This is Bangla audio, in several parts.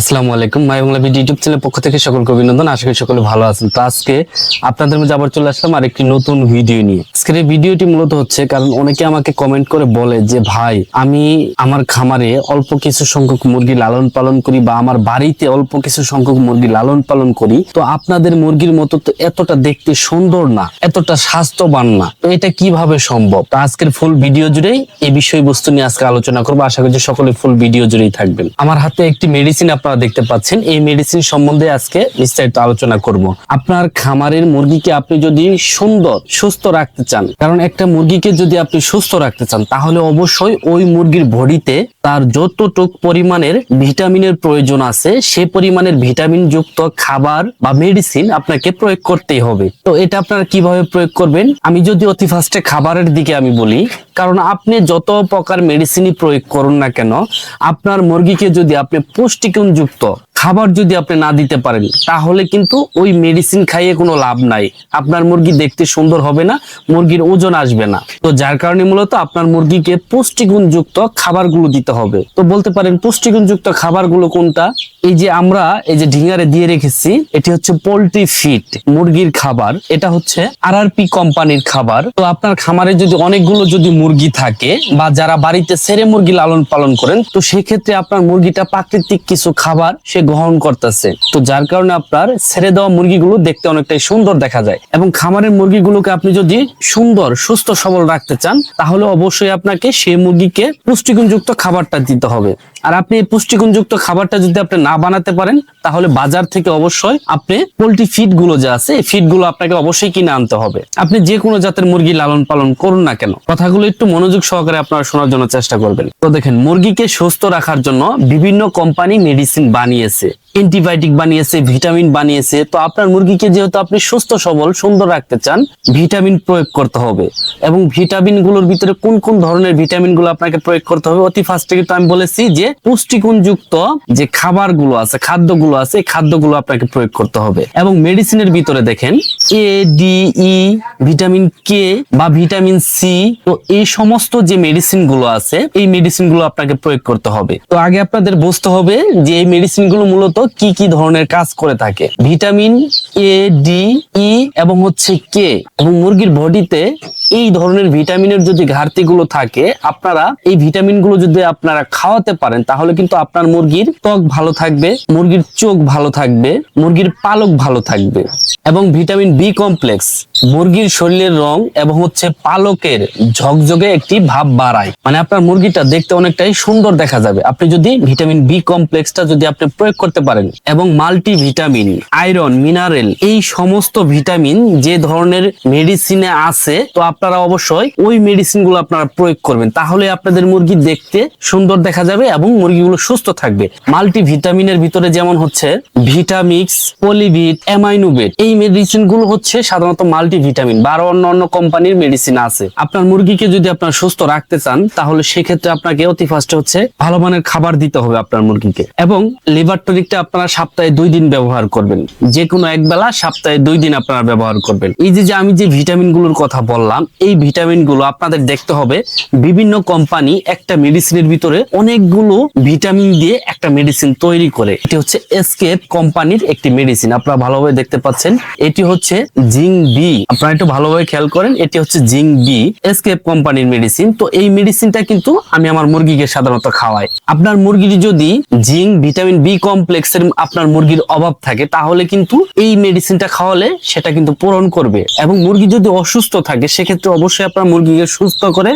আসসালামু আলাইকুম, my Bangla video YouTube channel পক্ষ থেকে সকলকে অভিনন্দন। আশা করি সকলে ভালো আছেন। তো আজকে আপনাদের মধ্যে আবার চলে আসলাম আরেকটি নতুন ভিডিও নিয়ে। আজকের এই ভিডিওটি মূলত হচ্ছে, কারণ অনেকে আমাকে কমেন্ট করে বলে যে, ভাই, আমি আমার খামারে অল্প কিছু সংখ্যক মুরগি লালন পালন করি বা আমার বাড়িতে অল্প কিছু সংখ্যক মুরগি লালন পালন করি। তো আপনাদের মুরগির মতো তো এতটা দেখতে সুন্দর না, এতটা স্বাস্থ্যবান না। তো এটা কীভাবে সম্ভব? তো আজকের ফুল ভিডিও জুড়েই এই বিষয়বস্তু নিয়ে আজকে আলোচনা করব। আশা করি সকলে ফুল ভিডিও জুড়েই থাকবেন। আমার হাতে একটি মেডিসিন আপনারা দেখতে পাচ্ছেন, এই মেডিসিন সম্বন্ধে আজকে বিস্তারিত আলোচনা করব। আপনার খামারের মুরগিকে আপনি যদি সুন্দর, সুস্থ রাখতে চান, কারণ একটা মুরগিকে যদি আপনি সুস্থ রাখতে চান, তাহলে অবশ্যই ওই মুরগির বডিতে তার যতটুক পরিমাণের ভিটামিনের প্রয়োজন আছে, সে পরিমাণের ভিটামিন যুক্ত খাবার বা মেডিসিন আপনাকে প্রয়োগ করতেই হবে। তো এটা আপনারা কীভাবে প্রয়োগ করবেন? আমি যদি অতি ফার্স্টে খাবারের দিকে আমি বলি, কারণ আপনি যত প্রকার মেডিসিনই প্রয়োগ করুন না কেন, আপনার মুরগিকে যদি আপনি পুষ্টিগুণ যুক্ত খাবার যদি আপনি না দিতে পারেন, তাহলে কিন্তু ওই মেডিসিন খাইয়ে কোনো লাভ নাই। আপনার মুরগি দেখতে সুন্দর হবে না, মুরগির ওজন আসবে না। তো যার কারণে মূলত আপনার মুরগিকে পুষ্টিগুণ যুক্ত খাবারগুলো দিতে হবে। তো বলতে পারেন পুষ্টিগুণ যুক্ত খাবারগুলো কোনটা? এই যে আমরা এই যে ঢিঙারে দিয়ে রেখেছি, এটি হচ্ছে পোল্ট্রি ফিট মুরগির খাবার। এটা হচ্ছে আরআরপি কোম্পানির খাবার। তো আপনার খামারে যদি অনেকগুলো যদি মুরগি থাকে বা যারা বাড়িতে সেরে মুরগি লালন পালন করেন, তো সেক্ষেত্রে আপনার মুরগিটা প্রাকৃতিক কিছু খাবার, সে গ্রহণ করতেছে। তো যার কারণে আপনার ছেড়ে দেওয়া মুরগিগুলো দেখতে অনেকটাই সুন্দর দেখা যায়। এবং খামারের মুরগিগুলোকে আপনি যদি সুন্দর, সুস্থ, সবল রাখতে চান, তাহলে অবশ্যই আপনাকে সেই মুরগিকে পুষ্টিগুণযুক্ত খাবারটা দিতে হবে। আর আপনি পুষ্টিগুণযুক্ত খাবারটা যদি আপনি না বানাতে পারেন, তাহলে বাজার থেকে অবশ্যই আপনি পোল্ট্রি ফিডগুলো যে আছে, এই ফিডগুলো আপনাকে অবশ্যই কিনে আনতে হবে। আপনি যে কোনো জাতের মুরগি লালন পালন করুন না কেন, কথাগুলো একটু মনোযোগ সহকারে আপনারা শোনার জন্য চেষ্টা করবেন। তো দেখেন, মুরগিকে সুস্থ রাখার জন্য বিভিন্ন কোম্পানি মেডিসিন বানিয়েছে, অ্যান্টিবায়োটিক বানিয়েছে, ভিটামিন বানিয়েছে। তো আপনার মুরগিকে যেহেতু আপনি সুস্থ, সবল, সুন্দর রাখতে চান, ভিটামিন প্রয়োগ করতে হবে। এবং ভিটামিনগুলোর ভিতরে কোন কোন ধরনের ভিটামিনগুলো আপনাকে প্রয়োগ করতে হবে, অতি ফার্স্টে কিন্তু আমি বলেছি যে পুষ্টিগুণ যুক্ত যে খাবারগুলো আছে, খাদ্যগুলো আছে, এই খাদ্যগুলো আপনাকে প্রয়োগ করতে হবে। এবং মেডিসিনের ভিতরে দেখেন এ ডি ভিটামিন কে বা ভিটামিন সি তো এই সমস্ত যে মেডিসিনগুলো আছে, এই মেডিসিনগুলো আপনাকে প্রয়োগ করতে হবে। তো আগে আপনাদের বুঝতে হবে যে এই মেডিসিনগুলো মূলত কি কি ধরনের কাজ করে থাকে। ভিটামিন এ ডি ই এবং হচ্ছে কে এবং মুরগির বডিতে এই ধরনের ভিটামিনের যদি ঘাটতিগুলো থাকে, আপনারা এই ভিটামিনগুলো যদি আপনারা খাওয়াতে পারেন, তাহলে কিন্তু আপনার মুরগির ত্বক ভালো থাকবে, মুরগির চোখ ভালো থাকবে, মুরগির পালক ভালো থাকবে। এবং ভিটামিন বি কমপ্লেক্স। মুরগির শরীরের রং এবং হচ্ছে পালকের ঝকঝকে একটি ভাব বাড়ায়। মানে আপনার মুরগিটা দেখতে অনেকটাই সুন্দর দেখা যাবে। আপনি যদি ভিটামিন বি কমপ্লেক্সটা যদি আপনি প্রয়োগ করতে পারেন এবং মাল্টি ভিটামিন আয়রন, মিনারেল এই সমস্ত ভিটামিন যে ধরনের মেডিসিনে আছে, তো আপনারা অবশ্যই ওই মেডিসিনগুলো আপনারা প্রয়োগ করবেন। তাহলে আপনাদের মুরগি দেখতে সুন্দর দেখা যাবে এবং মুরগিগুলো সুস্থ থাকবে। মাল্টি ভিটামিনের ভিতরে যেমন হচ্ছে ভিটামিক্স, পলিভিট, অ্যামাইনোভেট এই মেডিসিনগুলো হচ্ছে সাধারণত মাল্টি ভিটামিন বা আরও অন্য অন্য কোম্পানির মেডিসিন আছে। আপনার মুরগিকে যদি আপনার সুস্থ রাখতে চান, তাহলে সেক্ষেত্রে আপনাকে অতি ফার্স্টে হচ্ছে ভালো মানের খাবার দিতে হবে আপনার মুরগিকে। এবং লিভার টনিকটা আপনারা সপ্তাহে দুই দিন ব্যবহার করবেন। যে কোনো এক বেলা সপ্তাহে দুই দিন আপনারা ব্যবহার করবেন। এই যে আমি যে ভিটামিনগুলোর কথা বললাম, এই ভিটামিনগুলো আপনাদের দেখতে হবে। বিভিন্ন কোম্পানি একটা মেডিসিনের ভিতরে অনেকগুলো ভিটামিন দিয়ে একটা মেডিসিন তৈরি করে। এটি হচ্ছে এসকেপ কোম্পানির একটি মেডিসিন। আপনারা ভালোভাবে দেখতে পাচ্ছেন। এটি হচ্ছে জিং বি আপনারা একটু ভালোভাবে খেয়াল করেন, এটি হচ্ছে জিং বি এসকেপ কোম্পানির মেডিসিন তো এই মেডিসিনটা কিন্তু আমি আমার মুরগিকে সাধারণত খাওয়াই। আপনার মুরগির যদি জিং ভিটামিন বি কমপ্লেক্সের আপনার মুরগির অভাব থাকে, তাহলে কিন্তু এই মেডিসিনটা খাওয়ালে সেটা কিন্তু পূরণ করবে। এবং মুরগি যদি অসুস্থ থাকে, সেক্ষেত্রে অবশ্যই আপনার মুরগিকে সুস্থ করে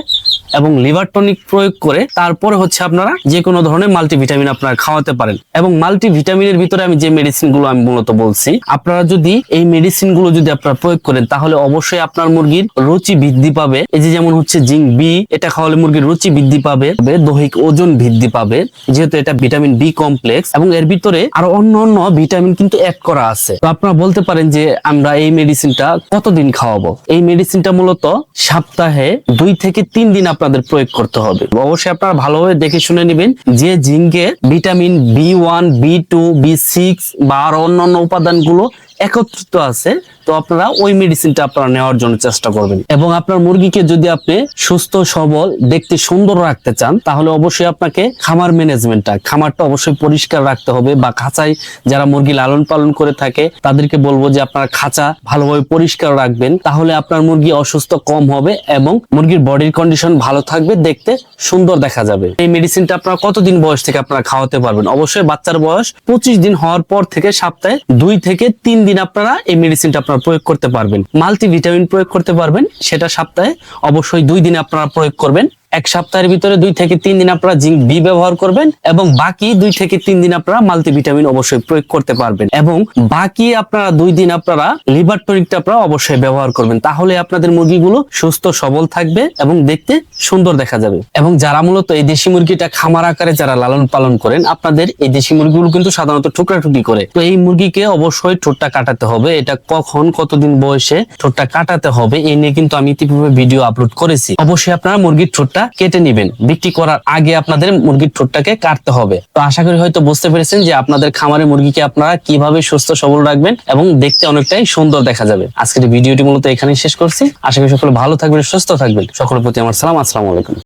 এবং লিভার টনিক প্রয়োগ করে তারপরে হচ্ছে আপনারা যে কোনো ধরনের মাল্টিভিটামিন আপনারা খাওয়াতে পারেন। এবং মাল্টিভিটামিনের ভিতরে আমি যে মেডিসিনগুলো আমি মূলত বলছি, আপনারা যদি এই মেডিসিনগুলো যদি আপনারা প্রয়োগ করেন, তাহলে অবশ্যই আপনার মুরগির রুচি বৃদ্ধি পাবে। এই যেমন হচ্ছে জিঙ্ক বি, এটা খাওয়ালে মুরগির রুচি বৃদ্ধি পাবে দৈহিক ওজন বৃদ্ধি পাবে, যেহেতু এটা ভিটামিন বি কমপ্লেক্স, এবং এর ভিতরে আরও অন্য অন্য ভিটামিন কিন্তু অ্যাড করা আছে। তো আপনারা বলতে পারেন যে আমরা এই মেডিসিনটা কতদিন খাওয়াবো? এই মেডিসিনটা মূলত সপ্তাহে দুই থেকে তিন দিন আপনাদের প্রয়োগ করতে হবে। অবশ্যই আপনারা ভালোভাবে দেখে শুনে নেবেন যে জিঙ্কে vitamin B one, B two, B six বা আরও অন্যান্য উপাদানগুলো একত্রিত আছে তো আপনারা ওই মেডিসিনটা আপনারা নেওয়ার জন্য চেষ্টা করবেন। এবং আপনার মুরগিকে যদি আপনি সুস্থ, সবল, দেখতে সুন্দর রাখতে চান, তাহলে অবশ্যই আপনাকে খামার ম্যানেজমেন্টটা খামারটা অবশ্যই পরিষ্কার রাখতে হবে বা খাঁচায় যারা মুরগি লালন পালন করে থাকে, তাদেরকে বলব যে আপনারা খাঁচা ভালোভাবে পরিষ্কার রাখবেন, তাহলে আপনার মুরগি অসুস্থ কম হবে এবং মুরগির বডির কন্ডিশন ভালো থাকবে, দেখতে সুন্দর দেখা যাবে। এই মেডিসিনটা আপনারা কতদিন বয়স থেকে আপনারা খাওয়াতে পারবেন? অবশ্যই বাচ্চার বয়স পঁচিশ দিন হওয়ার পর থেকে সপ্তাহে দুই থেকে তিন দিন আপনারা এই মেডিসিনটা আপনারা প্রয়োগ করতে পারবেন। মাল্টিভিটামিন প্রয়োগ করতে পারবেন, সেটা সপ্তাহে অবশ্যই দুই দিনে আপনারা প্রয়োগ করবেন। এক সপ্তাহের ভিতরে দুই থেকে তিন দিন আপনারা জিঙ্ক বি ব্যবহার করবেন এবং বাকি দুই থেকে তিন দিন আপনারা মাল্টিভিটামিন অবশ্যই প্রয়োগ করতে পারবেন এবং বাকি আপনারা দুই দিন আপনারা লিভার টনিকটা আপনারা অবশ্যই ব্যবহার করবেন। তাহলে আপনাদের মুরগিগুলো সুস্থ, সবল থাকবে এবং দেখতে সুন্দর দেখা যাবে। এবং যারা মূলত এই দেশি মুরগিটা খামার আকারে যারা লালন পালন করেন, আপনাদের এই দেশি মুরগিগুলো কিন্তু সাধারণত টুকরা টুকরি করে। তো এই মুরগিকে অবশ্যই ঠোঁটটা কাটাতে হবে। এটা কখন, কতদিন বয়সে ঠোঁটটা কাটাতে হবে এই নিয়ে কিন্তু আমি ইতিপূর্বে ভিডিও আপলোড করেছি। অবশ্যই আপনারা মুরগির ঠোঁটটা কেটে নেবেন। বিক্রি করার আগে আপনাদের মুরগির ঠোঁটটাকে কাটতে হবে। তো আশা করি হয়তো বুঝতে পেরেছেন যে আপনাদের খামারে মুরগিকে আপনারা কীভাবে সুস্থ সবল রাখবেন এবং দেখতে অনেকটাই সুন্দর দেখা যাবে। আজকের ভিডিওটি মূলত এখানেই শেষ করছি। আশা করি সকলে ভালো থাকবেন, সুস্থ থাকবেন। সকলের প্রতি আমার সালাম, আসসালামু আলাইকুম।